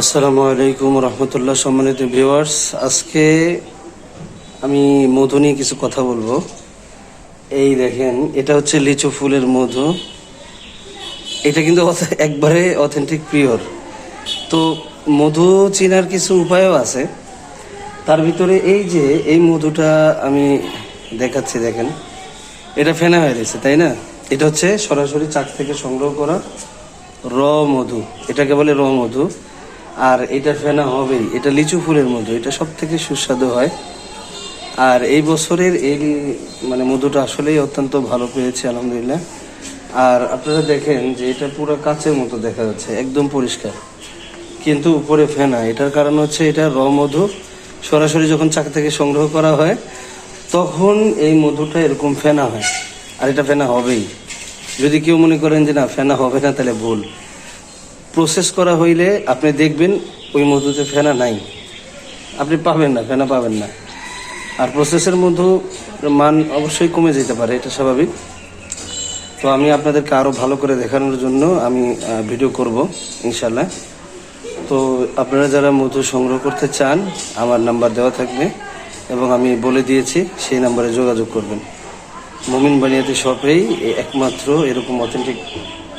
আসসালামু আলাইকুম রহমতুল্লাহ সম্মানিত ভিউয়ার্স। আজকে আমি মধু নিয়ে কিছু কথা বলব। এই দেখেন, এটা হচ্ছে লিচু ফুলের মধু। এটা কিন্তু একবারে অথেন্টিক পিওর তো মধু চিনার কিছু উপায়ও আছে। তার ভিতরে এই যে, এই মধুটা আমি দেখাচ্ছি, দেখেন। এটা ফেনা হয়ে গেছে তাই না? এটা হচ্ছে সরাসরি চাক থেকে সংগ্রহ করা র মধু। এটাকে বলে র মধু। আর এটা ফেনা হবেই। এটা লিচু ফুলের মধু, এটা সব থেকে সুস্বাদু হয়। আর এই বছরের এই মানে মধুটা আসলেই অত্যন্ত ভালো পেয়েছে, আলহামদুলিল্লাহ। আর আপনারা দেখেন যে এটা পুরো কাচের মতো দেখা যাচ্ছে, একদম পরিষ্কার। কিন্তু উপরে ফেনা, এটার কারণ হচ্ছে এটা র মধু। সরাসরি যখন চাক থেকে সংগ্রহ করা হয়, তখন এই মধুটা এরকম ফেনা হয়। আর এটা ফেনা হবেই। যদি কেউ মনে করেন যে না, ফেনা হবে না, তাহলে ভুল। প্রসেস করা হইলে আপনি দেখবেন ওই মধুতে ফেনা নাই। আপনি পাবেন না, ফেনা পাবেন না। আর প্রসেসের মধু মান অবশ্যই কমে যেতে পারে, এটা স্বাভাবিক। তো আমি আপনাদেরকে আরও ভালো করে দেখানোর জন্য আমি ভিডিও করব ইনশাল্লাহ তো আপনারা যারা মধু সংগ্রহ করতে চান, আমার নাম্বার দেওয়া থাকবে এবং আমি বলে দিয়েছি, সেই নাম্বারে যোগাযোগ করবেন। মমিন বানিয়াতে শপেই একমাত্র এরকম অথেন্টিক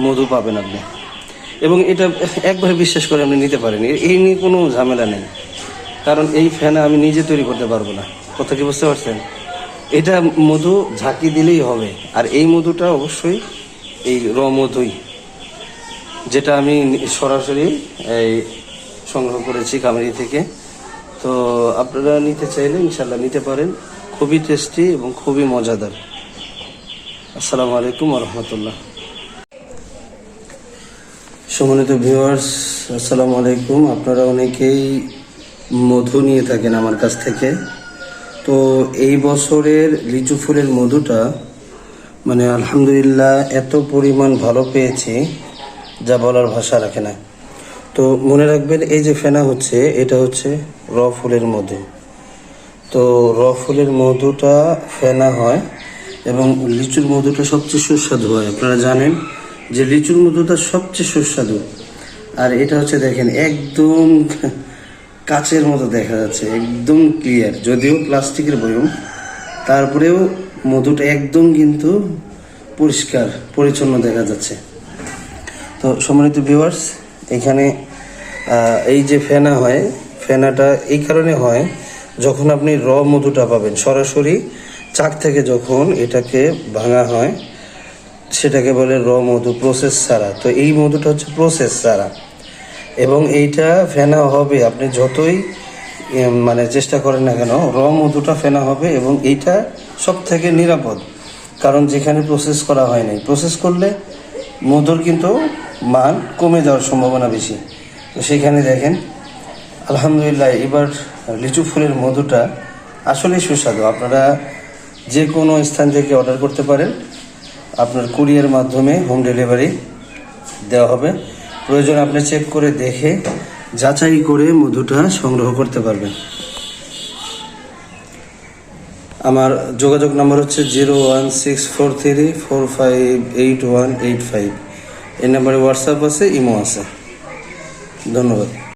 মধু পাবেন আপনি। এবং এটা একবারে বিশ্বাস করে আপনি নিতে পারেন। এই নিয়ে কোনো ঝামেলা নেই। কারণ এই ফ্যান আমি নিজে তৈরি করতে পারব না। কথা কি বুঝতে পারছেন? এটা মধু ঝাঁকি দিলেই হবে। আর এই মধুটা অবশ্যই এই র মধুই, যেটা আমি সরাসরি এই সংগ্রহ করেছি কামেরি থেকে। তো আপনারা নিতে চাইলে ইনশাল্লাহ নিতে পারেন। খুবই টেস্টি এবং খুবই মজাদার। আসসালামু আলাইকুম রহমতুল্লাহ। সম্মানিত ভিউয়ার্স আসসালামু আলাইকুম। আপনারা অনেকেই মধু নিয়ে থাকেন আমার কাছ থেকে। তো এই বছরের লিচু ফুলের মধুটা মানে আলহামদুলিল্লাহ এত পরিমাণ ভালো পেয়েছি, যা বলার ভাষা রাখে না। তো মনে রাখবেন, এই যে ফেনা হচ্ছে, এটা হচ্ছে র ফুলের মধু। তো র ফুলের মধুটা ফেনা হয় এবং লিচুর মধুটা সবচেয়ে সুস্বাদু হয়। আপনারা জানেন যে লিচুর মধুটা সবচেয়ে সুস্বাদু। আর এটা হচ্ছে দেখেন, একদম কাচের মতো দেখা যাচ্ছে, একদম ক্লিয়ার যদিও প্লাস্টিকের বয়ম, তারপরেও মধুটা একদম কিন্তু পরিষ্কার, পরিচ্ছন্ন দেখা যাচ্ছে। তো সম্মানিত ভিউয়ার্স এখানে এই যে ফেনা হয়, ফেনাটা এই কারণে হয়, যখন আপনি র মধুটা পাবেন, সরাসরি চাক থেকে যখন এটাকে ভাঙা হয় সেটাকে বলে র মধু প্রসেস ছাড়া। তো এই মধুটা হচ্ছে প্রসেস ছাড়া। এবং এইটা ফেনা হবে, আপনি যতই মানে চেষ্টা করেন না কেন, র মধুটা ফেনা হবে এবং এইটা সব থেকে নিরাপদ। কারণ যেখানে প্রসেস করা হয় নাই। প্রসেস করলে মধুর কিন্তু মান কমে যাওয়ার সম্ভাবনা বেশি। তো সেখানে দেখেন, আলহামদুলিল্লাহ এবার লিচু ফুলের মধুটা আসলেই সুস্বাদু। আপনারা যে কোনো স্থান থেকে অর্ডার করতে পারেন। আপনার কুরিয়ার মাধ্যমে হোম ডেলিভারি দেওয়া হবে। প্রয়োজন আপনি চেক করে দেখে যাচাই করে মধুটা সংগ্রহ করতে পারবেন। আমার যোগাযোগ নম্বর হচ্ছে zero one six four three four five eight one eight five. এই নাম্বারে হোয়াটসঅ্যাপ আছে, ইমো আছে। ধন্যবাদ।